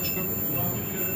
Кошка.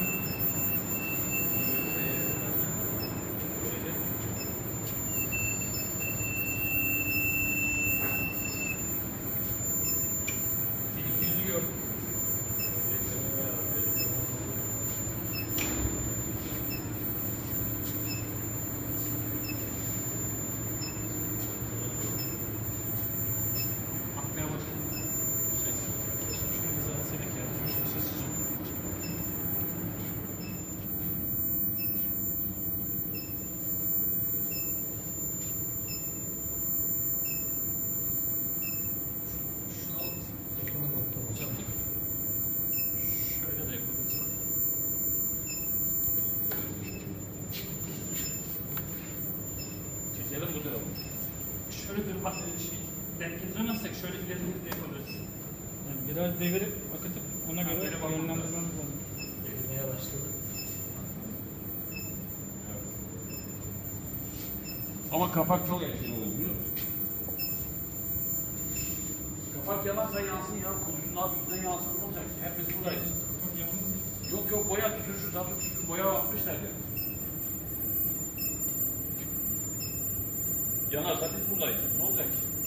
Şöyle bir bak şey denk getiremezsek şöyle ileri ileri yapabiliriz. Yani biraz devirip akıtıp ona Ha, göre yönlendirmemiz lazım. Erimeye başladı. Ama kapak çok etkili olur biliyor musun? Kapak yanarsa yansın ya. Kurşun alt üstüne yansın ne olacak? Hepimiz buradayız. Yok yok boya tutuşu, tatlı tutuşu boya atmışlar ya. Yanarsa biz buradayız. Ne olacak ki?